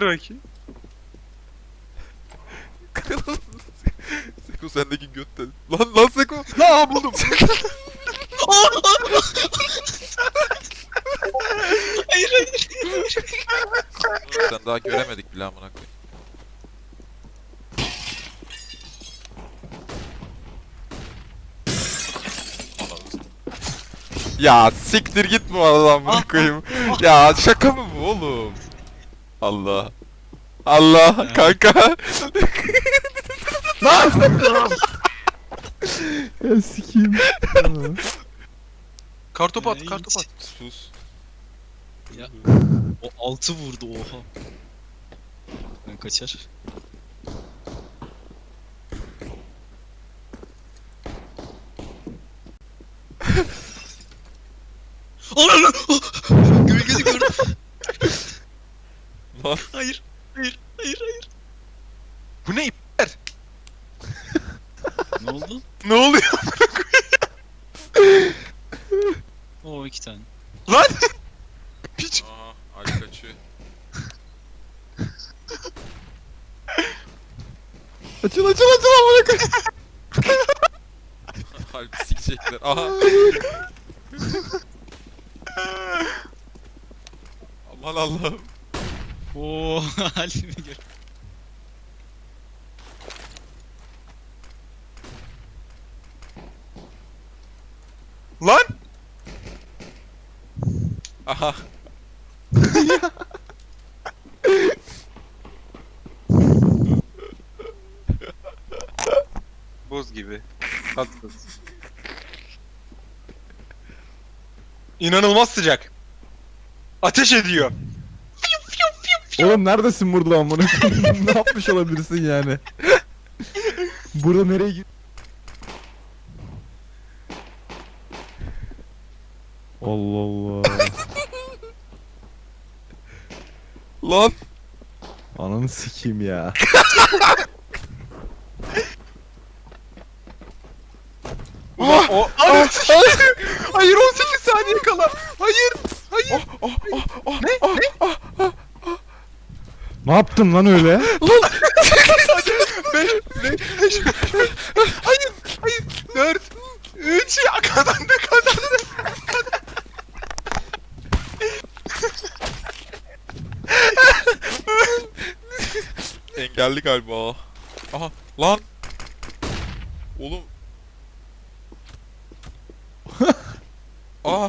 Bakayım. Seko sendeki götte. Lan lan Seko. Aa buldum. hayır hayır. Sen daha göremedik bile amına koyayım. Ya siktir git bu adam amına koyayım. Ya şaka mı bu oğlum? Allah. Allah kanka. Ya sikeyim. Kartopu at, kartopu at. Sus. Ya. O altı vurdu oha. Ben kaçar. Ananı! Lan. Hayır. Hayır. Hayır hayır. Bu ne? Ne oldu? Ne oluyor? Oo iki tane. Lan! Piç. Aha Ali kaçıyor. Açıl açıl açıl amına koyayım. Halbuki sikecekler. Aha. Aman Allah'ım. Oo halimi gör. Lan! Aha. Buz gibi. Tatsız. İnanılmaz sıcak. Ateş ediyor. Oğlum neredesin burada amına koyayım? ne yapmış olabilirsin yani? Burada nereye git? Allah Allah. Lan. Ananı sikeyim ya. Ulan o... Hayır! Hayır! Hayır 18 saniye kala! Hayır! ne? Ne? Ne yaptın lan öyle? 5, 5, 5, Hayır! Hayır! 4, 3, ya kazandı kazandı! Engelli galiba. Aha lan. Oğlum. Aa.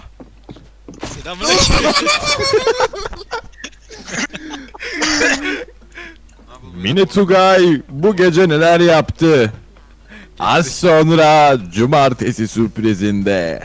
Selamünaleyküm. Mini Tugay bu gece neler yaptı? Az sonra cumartesi sürprizinde.